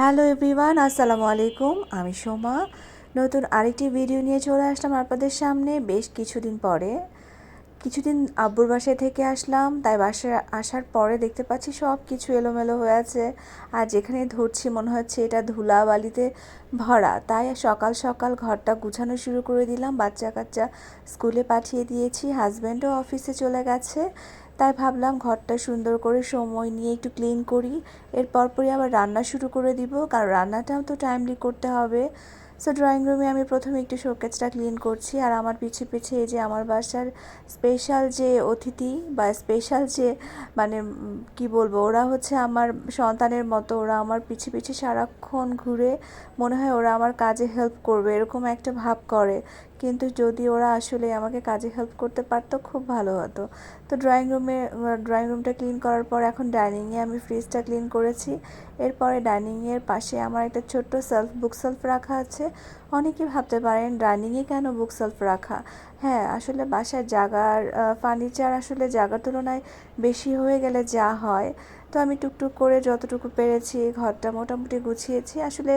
Hello everyone আসসালামু আলাইকুম। আমি সোমা। নতুন আরেকটি ভিডিও নিয়ে চলে আসলাম আপনাদের সামনে। বেশ কিছুদিন পরে, কিছুদিন আব্বুর বাসায় থেকে আসলাম। তাই বাসায় আসার পরে দেখতে পাচ্ছি সব কিছু এলোমেলো হয়ে আছে। আর যেখানে ধরছি মনে হচ্ছে এটা ধুলাবালিতে ভরা। তাই সকাল সকাল ঘরটা গুছানো শুরু করে দিলাম। বাচ্চা কাচ্চা স্কুলে পাঠিয়ে দিয়েছি। হাজব্যান্ডও অফিসে চলে গেছে। তাই ভাবলাম ঘরটা সুন্দর করে সময় নিয়ে একটু ক্লিন করি। এরপর পরই আবার রান্না শুরু করে দিব। কারণ রান্নাটাও তো টাইমলি করতে হবে। সো ড্রয়িং রুমে আমি প্রথমে একটু শোকেসটা ক্লিন করছি আর আমার পিছে পিছে এই যে আমার বাসার স্পেশাল যে অতিথি বা স্পেশাল যে মানে কি বলব, ওরা হচ্ছে আমার সন্তানের মতো, ওরা আমার পিছে পিছে সারাক্ষণ ঘুরে মনে হয় ওরা আমার কাজে হেল্প করবে, এরকম একটা ভাব করে। কিন্তু যদি ওরা আসলে আমাকে কাজে হেল্প করতে পারতো, খুব ভালো হতো। তো ড্রয়িং রুমে ড্রয়িং রুমটা ক্লিন করার পর এখন ডাইনিংয়ে আমি ফ্রিজটা ক্লিন করেছি। এরপরে ডাইনিংয়ের পাশে আমার একটা ছোট্ট সেলফ বুক সেলফ রাখা আছে। অনেকে ভাবতে পারেন ডাইনিংয়ে কেন বুক সেলফ রাখা? হ্যাঁ আসলে বাসার জাগার ফার্নিচার আসলে জাগার তুলনায় বেশি হয়ে গেলে যা হয়। তো আমি টুকটুক করে যতটুকু পেরেছি, ঘরটা মোটামুটি গুছিয়েছি। আসলে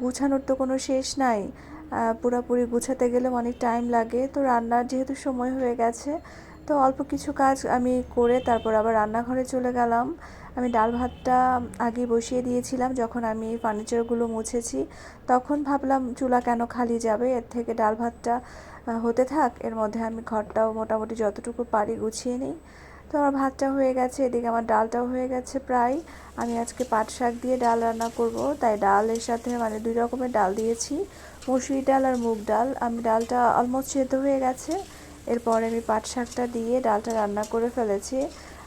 গুছানোর তো কোনো শেষ নাই। পুরোপুরি গুছাতে গেলে অনেক টাইম লাগে। তো রান্নার যেহেতু সময় হয়ে গেছে, তো অল্প কিছু কাজ আমি করে তারপর আবার রান্নাঘরে চলে গেলাম। আমি ডাল ভাতটা আগে বসিয়ে দিয়েছিলাম, যখন আমি ফার্নিচারগুলো মুছেছি। তখন ভাবলাম, চুলা কেন খালি যাবে? এর থেকে ডাল ভাতটা হতে থাক। এর মধ্যে আমি ঘরটাও মোটামুটি যতটুকু পারি গুছিয়ে নিই। তো আমার ভাতটা হয়ে গেছে, এদিকে আমার ডালটাও হয়ে গেছে প্রায়। আমি আজকে পাট শাক দিয়ে ডাল রান্না করব। তাই ডালের সাথে মানে দুই রকমের ডাল দিয়েছি। মসুরি ডাল আর মুগ ডাল। আমি ডালটা অলমোস্ট সেদ্ধ হয়ে গেছে। এরপরে আমি পাট শাকটা দিয়ে ডালটা রান্না করে ফেলেছি।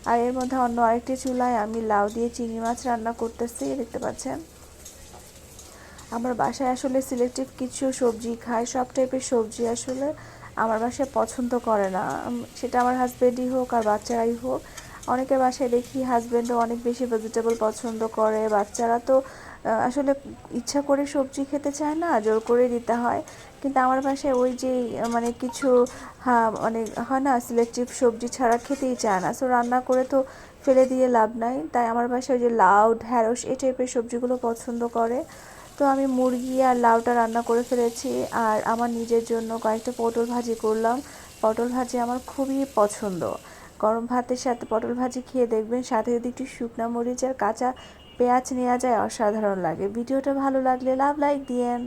আর এর মধ্যে অন্য আরেকটি চুলায় আমি লাউ দিয়ে চিংড়ি মাছ রান্না করতেছি দেখতে পাচ্ছেন। আমার বাসায় আসলে সিলেক্টিভ কিছু সবজি খায় সব টাইপের সবজি আসলে আমার বাসায় পছন্দ করে না। সেটা আমার হাজব্যান্ডই হোক আর বাচ্চারাই হোক। অনেকের বাসায় দেখি হাজব্যান্ডও অনেক বেশি ভেজিটেবল পছন্দ করে, বাচ্চারা তো আসলে ইচ্ছা করে সবজি খেতে চায় না, জোর করে দিতে হয়। কিন্তু আমার বাসায় ওই যে মানে কিছু হ্যাঁ মানে হয় না সিলেক্টিভ সবজি ছাড়া খেতেই চায় না। সো রান্না করে তো ফেলে দিয়ে লাভ নাই। তাই আমার বাসায় ওই যে লাউ, ঢ্যাঁড়স, এই টাইপের সবজিগুলো পছন্দ করে। তো আমি মুরগি আর লাউটা রান্না করে ফেলেছি। আর আমার নিজের জন্য কয়েকটা পটল ভাজি করলাম। পটল ভাজি আমার খুবই পছন্দ। গরম ভাতের সাথে পটল ভাজি খেয়ে দেখবেন, সাথে যদি একটু শুকনা মরিচ আর কাঁচা পেঁয়াজ নেওয়া যায় অসাধারণ লাগে। ভিডিওটা ভালো লাগলে লাভ লাইক দিয়েন